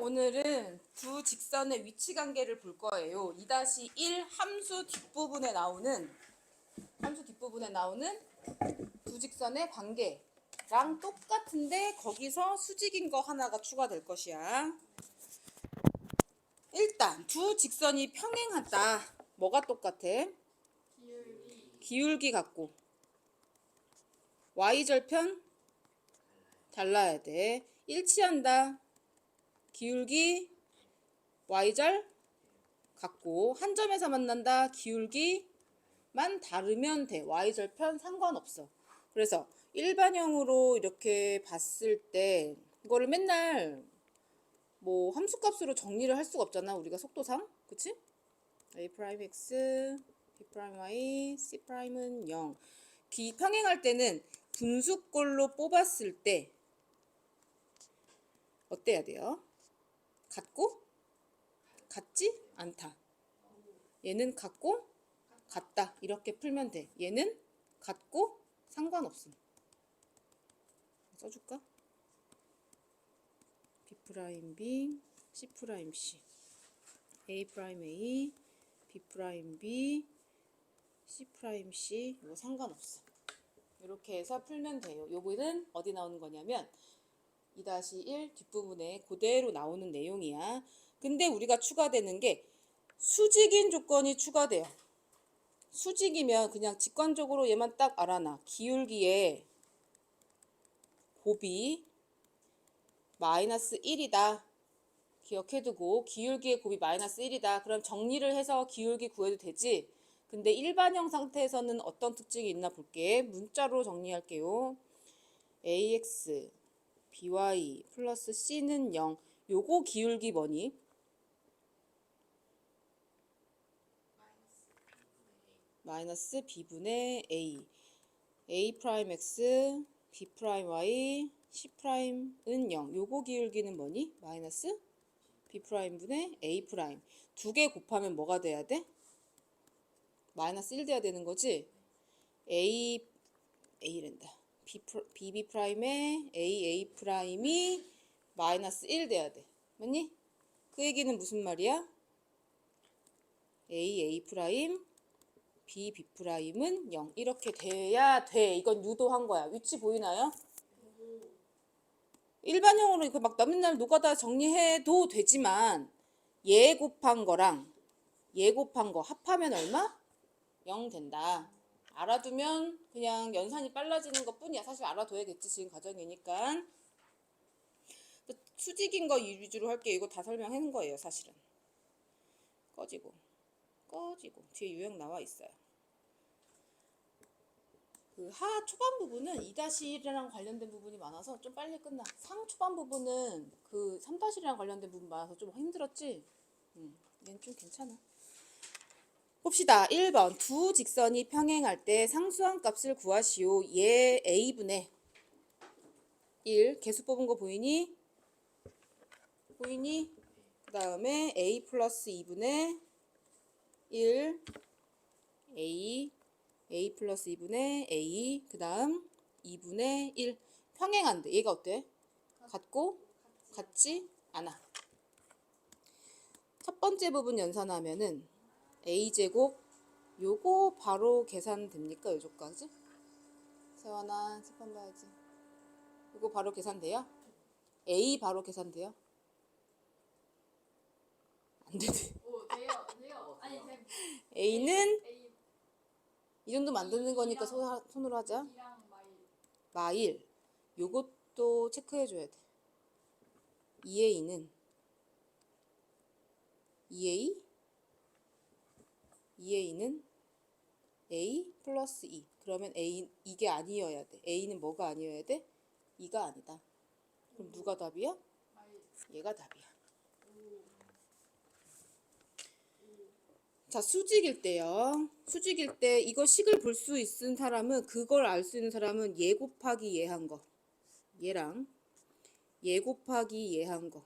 오늘은 두 직선의 위치 관계를 볼 거예요. 2-1 함수 뒷부분에 나오는 함수 뒷부분에 나오는 두 직선의 관계랑 똑같은데 거기서 수직인 거 하나가 추가될 것이야. 일단 두 직선이 평행하다. 뭐가 똑같아? 기울기 같고 y절편 달라야 돼. 일치한다. 기울기 y절 같고 한 점에서 만난다. 기울기만 다르면 돼. y절 편 상관없어. 그래서 일반형으로 이렇게 봤을 때 이거를 맨날 뭐 함수값으로 정리를 할 수가 없잖아. 우리가 속도상. 그치? a 프라임 x, b 프라임 y, c 프라임은 0. 기 평행할 때는 분수꼴로 뽑았을 때 어때야 돼요? 같고 같지 않다. 얘는 같고 같다. 이렇게 풀면 돼. 얘는 같고 상관없음. 써줄까? B 프라임 B, C 프라임 C, A 프라임 A, B 프라임 B, C 프라임 C 이거 상관없어. 이렇게 해서 풀면 돼요. 요거는 어디 나오는 거냐면 2-1 뒷부분에 그대로 나오는 내용이야. 근데 우리가 추가되는 게 수직인 조건이 추가돼요. 수직이면 그냥 직관적으로 얘만 딱 알아놔. 기울기에 곱이 마이너스 1이다. 기억해두고 기울기의 곱이 마이너스 1이다. 그럼 정리를 해서 기울기 구해도 되지. 근데 일반형 상태에서는 어떤 특징이 있나 볼게. 문자로 정리할게요. ax by 플러스 c는 0. 요거 기울기 뭐니? 마이너스 b분의 a. a 프라임 x, b 프라임 y, c 프라임은 0. 요거 기울기는 뭐니? 마이너스 b 프라임 분의 a 프라임. 두 개 곱하면 뭐가 돼야 돼? 마이너스 1 돼야 되는 거지? a a랜다. Bb 프라임에 a a 프라임이 마이너스 1 돼야 돼. 맞니? 그 얘기는 무슨 말이야? a a 프라임 b b 프라임은 0 이렇게 돼야 돼. 이건 유도한 거야. 위치 보이나요? 일반형으로 이렇게 막 맨날 노가다 정리해도 되지만 예 곱한 거랑 예 곱한 거 합하면 얼마? 0 된다. 알아두면 그냥 연산이 빨라지는 것 뿐이야. 사실 알아둬야겠지. 지금 과정이니까. 수직인 거 위주로 할게요. 이거 다 설명하는 거예요. 사실은. 꺼지고. 꺼지고. 뒤에 유형 나와 있어요. 그 하 초반 부분은 2-1이랑 관련된 부분이 많아서 좀 빨리 끝나. 상 초반 부분은 그 3-1이랑 관련된 부분 많아서 좀 힘들었지? 응. 얘는 좀 괜찮아. 봅시다. 1번. 두 직선이 평행할 때 상수한 값을 구하시오. 얘 a분의 1. 개수 뽑은 거 보이니? 보이니? 그 다음에 a 플러스 2분의 1 a a 플러스 2분의 a 그 다음 2분의 1 평행한데 얘가 어때? 같고 같지 않아. 첫 번째 부분 연산하면은 a제곱 요거 바로 계산됩니까? 요조까지? 세원아 세판 봐야지. 요거 바로 계산돼요? a 바로 계산돼요? 안 되네. 오 돼요 돼요 아니 제 a는 A 이 정도 만드는 거니까 손, 손으로 하자. 마일 요것도 체크해 줘야 돼. 2a는 2a 2a는 a 플러스 2 그러면 a 이게 아니어야 돼. a는 뭐가 아니어야 돼? 2가 아니다. 그럼 누가 답이야? 얘가 답이야. 자, 수직일 때요. 수직일 때 이거 식을 볼 수 있는 사람은 그걸 알 수 있는 사람은 예 곱하기 예한 거. 얘랑 예 곱하기 예한 거.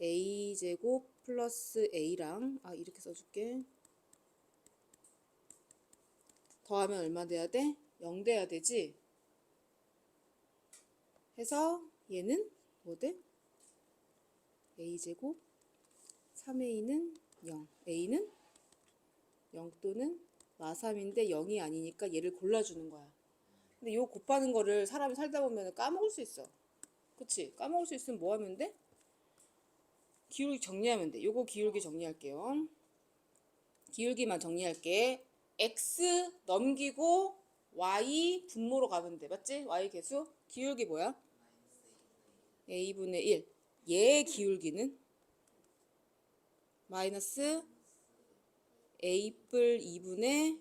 a 제곱 플러스 a랑 아 이렇게 써줄게. 더하면 얼마 돼야 돼? 0 돼야 되지? 해서 얘는 뭐 돼? a제곱 3a는 0 a는 0 또는 마3인데 0이 아니니까 얘를 골라주는 거야 근데 요 곱하는 거를 사람이 살다 보면 까먹을 수 있어 그치? 까먹을 수 있으면 뭐 하면 돼? 기울기 정리하면 돼 요거 기울기 정리할게요 기울기만 정리할게 x 넘기고 y 분모로 가면 돼. 맞지? y 계수? 기울기 뭐야? a분의 1 얘의 기울기는 마이너스 a뿔 2분의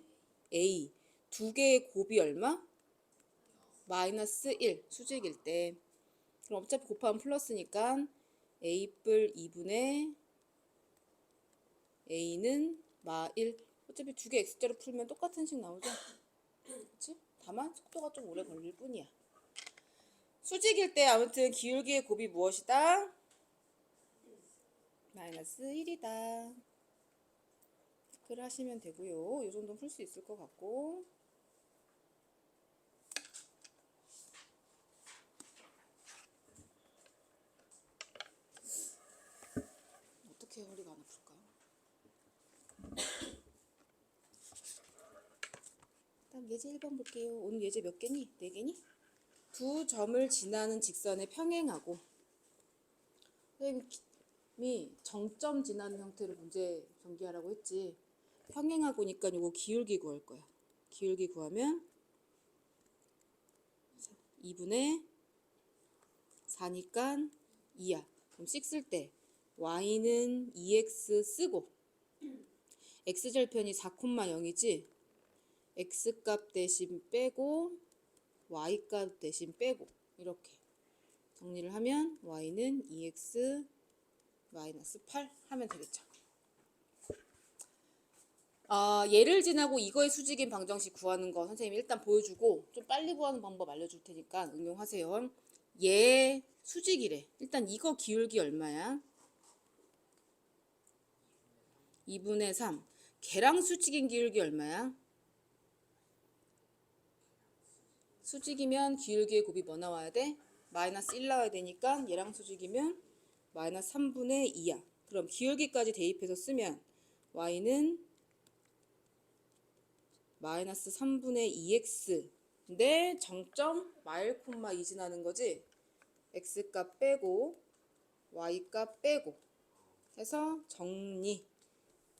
a. 두 개의 곱이 얼마? 마이너스 1 수직일 때. 그럼 어차피 곱하면 플러스니까 a뿔 2분의 a는 마 1 어차피 두 개 x자로 풀면 똑같은 식 나오죠? 그치? 다만 속도가 좀 오래 걸릴 뿐이야 수직일 때 아무튼 기울기의 곱이 무엇이다? 마이너스 1이다. 체크를 하시면 되고요. 이 정도는 풀 수 있을 것 같고. 어떻게 허리가 안 아플까요? 다음 예제 1번 볼게요. 오늘 예제 몇 개니? 4개니? 두 점을 지나는 직선에 평행하고 선생님이 정점 지나는 형태로 문제 전개하라고 했지 평행하고니까 요거 기울기 구할 거야 기울기 구하면 2분의 4니까 2야 그럼 6쓸 때 y는 2x 쓰고 x절편이 4,0이지 x값 대신 빼고 y값 대신 빼고 이렇게 정리를 하면 y는 2x 마이너스 8 하면 되겠죠. 아, 얘를 지나고 이거의 수직인 방정식 구하는 거 선생님이 일단 보여주고 좀 빨리 구하는 방법 알려줄 테니까 응용하세요. 얘 수직이래. 일단 이거 기울기 얼마야? 2분의 3. 걔랑 수직인 기울기 얼마야? 수직이면 기울기의 곱이 뭐 나와야 돼? 마이너스 1 나와야 되니까 얘랑 수직이면 마이너스 3분의 2야. 그럼 기울기까지 대입해서 쓰면 y는 마이너스 3분의 2x 근데 정점 마일 콤마 2 지나는 거지? x값 빼고 y값 빼고 해서 정리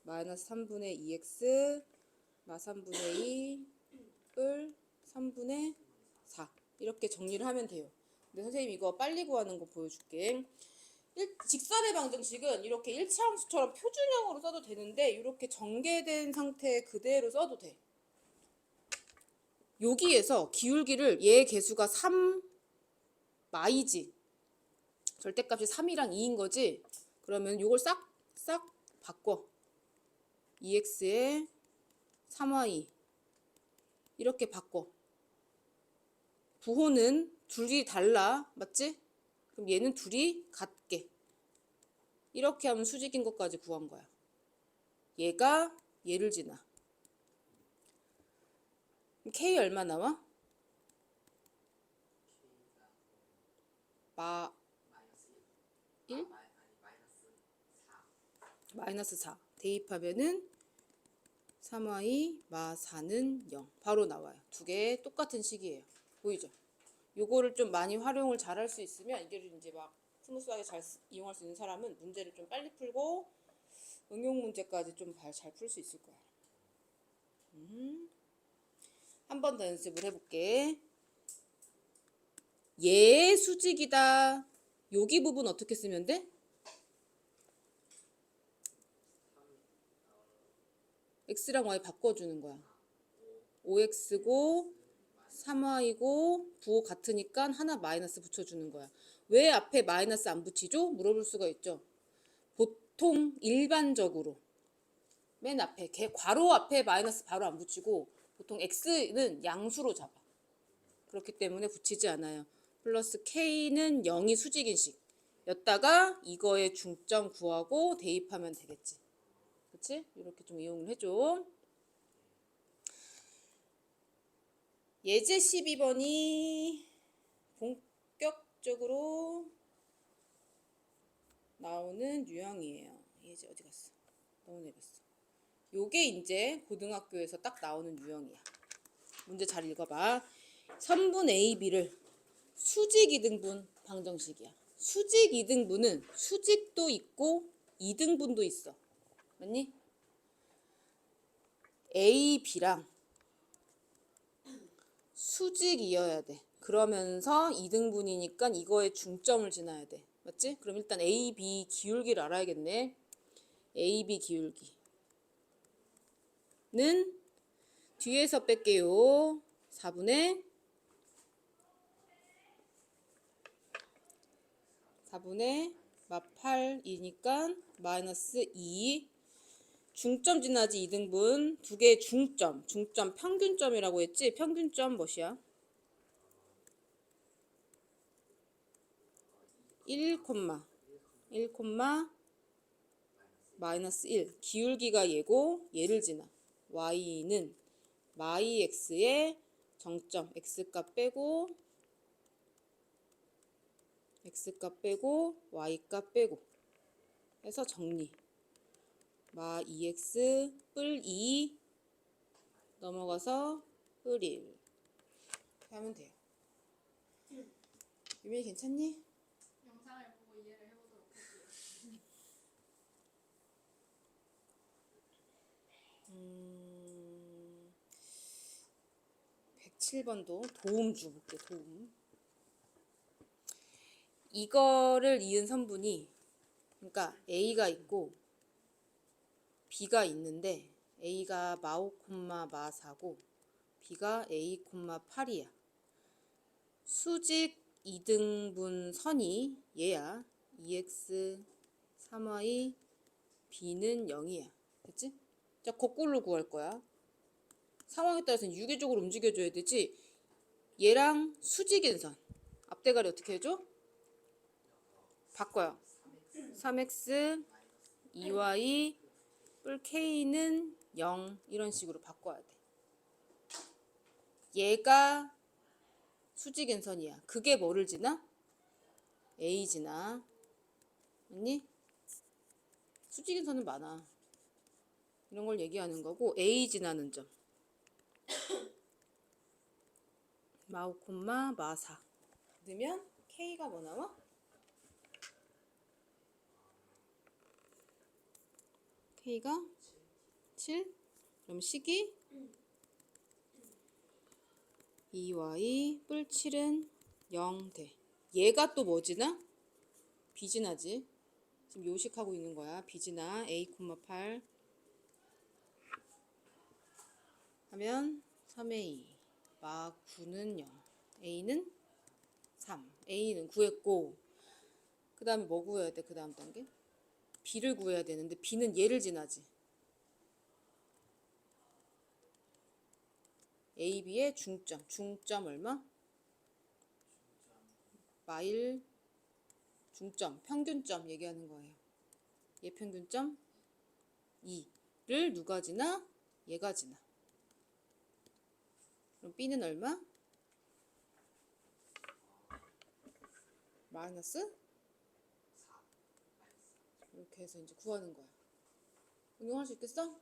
마이너스 3분의 2x 마 3분의 2을 3분의 4 이렇게 정리를 하면 돼요. 근데 선생님 이거 빨리 구하는 거 보여줄게. 일, 직선의 방정식은 이렇게 일차함수처럼 표준형으로 써도 되는데 이렇게 전개된 상태 그대로 써도 돼. 여기에서 기울기를 얘 개수가 3 마이지. 절대값이 3이랑 2인 거지. 그러면 이걸 싹 싹 바꿔. 2x에 3y 이렇게 바꿔. 부호는 둘이 달라. 맞지? 그럼 얘는 둘이 같게. 이렇게 하면 수직인 것까지 구한 거야. 얘가 얘를 지나. K 얼마 나와? 마 1? 마이너스 4. 대입하면은 3y 마 4는 0. 바로 나와요. 두 개 똑같은 식이에요. 보이죠? 요거를 좀 많이 활용을 잘 할 수 있으면 이게 이제 막 스무스하게 잘 쓰- 이용할 수 있는 사람은 문제를 좀 빨리 풀고 응용 문제까지 좀 잘 풀 수 있을 거야. 음. 한 번 더 연습을 해볼게. 얘 수직이다. 여기 부분 어떻게 쓰면 돼? x랑 y 바꿔주는 거야. 5x고 3y고 부호 같으니까 하나 마이너스 붙여주는 거야. 왜 앞에 마이너스 안 붙이죠? 물어볼 수가 있죠. 보통 일반적으로 맨 앞에 개 괄호 앞에 마이너스 바로 안 붙이고 보통 x는 양수로 잡아. 그렇기 때문에 붙이지 않아요. 플러스 k는 0이 수직인식. 였다가 이거의 중점 구하고 대입하면 되겠지. 그치? 이렇게 좀 이용을 해줘. 예제 12번이 본격적으로 나오는 유형이에요. 얘지 어디 갔어? 너무 내렸어. 요게 이제 고등학교에서 딱 나오는 유형이야. 문제 잘 읽어봐. 선분 A, B를 수직 이등분 방정식이야. 수직 이등분은 수직도 있고 이등분도 있어. 맞니? A, B랑 수직이어야 돼. 그러면서 이등분이니까 이거에 중점을 지나야 돼. 맞지? 그럼 일단 A, B 기울기를 알아야겠네. A, B 기울기는 뒤에서 뺄게요. 4분의 4분의 마 8이니까 마이너스 2 중점 지나지 2등분 두 개의 중점 중점 평균점이라고 했지? 평균점 무엇이야? 1, 1, 마이너스 1 기울기가 얘고 얘를 지나 y는 마이 x의 정점. x값 빼고 x값 빼고 y값 빼고 해서 정리 마 2x 뿔 2 넘어가서 뿔1 이렇게 하면 돼요 유미 괜찮니? 영상을 보고 이해를 해보도록 할게요. 음, 107번도 도움 줘볼게, 도움. 이거를 이은 선분이, 그러니까 A가 있고, B가 있는데, A가 마5 콤마 마4고, B가 A 콤마 8이야. 수직 2등분 선이 얘야. 2x 3y b는 0이야. 됐지? 자, 거꾸로 구할 거야. 상황에 따라서는 유기적으로 움직여줘야 되지. 얘랑 수직인 선. 앞대가리 어떻게 해줘? 바꿔요. 3x 2y 뿔 k는 0 이런 식으로 바꿔야 돼. 얘가 수직인 선이야. 그게 뭐를 지나? A 지나. 맞니? 수직인 선은 많아. 이런 걸 얘기하는 거고 A 지나는 점. 마오 콤마 마사. 넣으면 K가 뭐 나와? K가 7. 그럼 식이 2y 뿔 7은 0 돼. 얘가 또 뭐지나? 비지나지. 지금 요식하고 있는 거야. 비지나 a, 8 하면 3a 마 9는 0 a는 3 a는 구했고 그 다음에 뭐 구해야 돼? 그 다음 단계? B를 구해야 되는데 b는 얘를 지나지. A, B의 중점. 중점 얼마? 마일 중점, 평균점 얘기하는 거예요. 얘 평균점 2를 누가 지나? 얘가 지나. 그럼 B는 얼마? 마이너스? 이렇게 해서 이제 구하는 거야. 응용할 수 있겠어?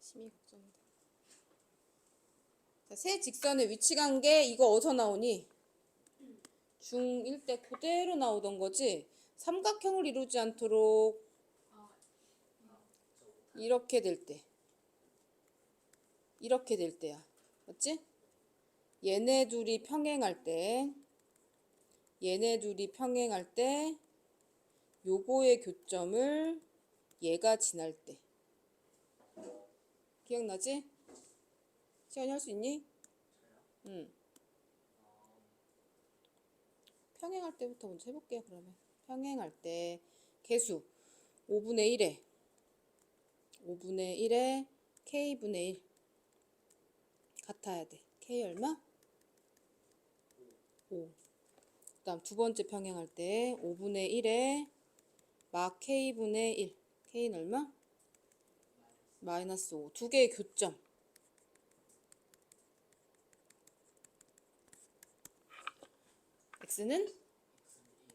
심히 걱정돼. 자, 세 직선의 위치 관계 이거 어디서 나오니? 중1 때 그대로 나오던 거지. 삼각형을 이루지 않도록 이렇게 될 때. 이렇게 될 때야. 맞지? 얘네 둘이 평행할 때 얘네 둘이 평행할 때 요거의 교점을 얘가 지날 때 기억나지? 시간이 할 수 있니? 응. 평행할 때부터 먼저 해볼게요, 그러면. 평행할 때, 개수. 5분의 1에, 5분의 1에 k분의 1. 같아야 돼. k 얼마? 5. 그 다음 두 번째 평행할 때, 5분의 1에 막 k분의 1. k는 얼마? 마이너스 5. 두 개의 교점. x는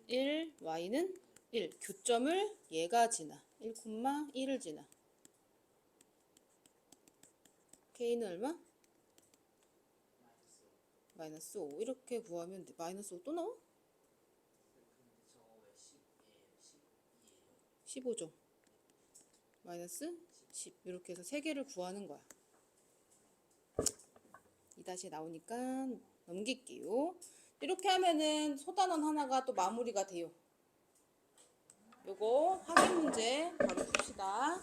1, y는 1. 교점을 얘가 지나. 1, 1을 지나. k는 얼마? 마이너스 5. 이렇게 구하면 돼. 마이너스 5 또 나와? 15죠. 마이너스 10. 이렇게 해서 세 개를 구하는 거야. 이 다시 나오니까 넘길게요. 이렇게 하면은 소단원 하나가 또 마무리가 돼요. 요거 확인 문제 바로 풉시다.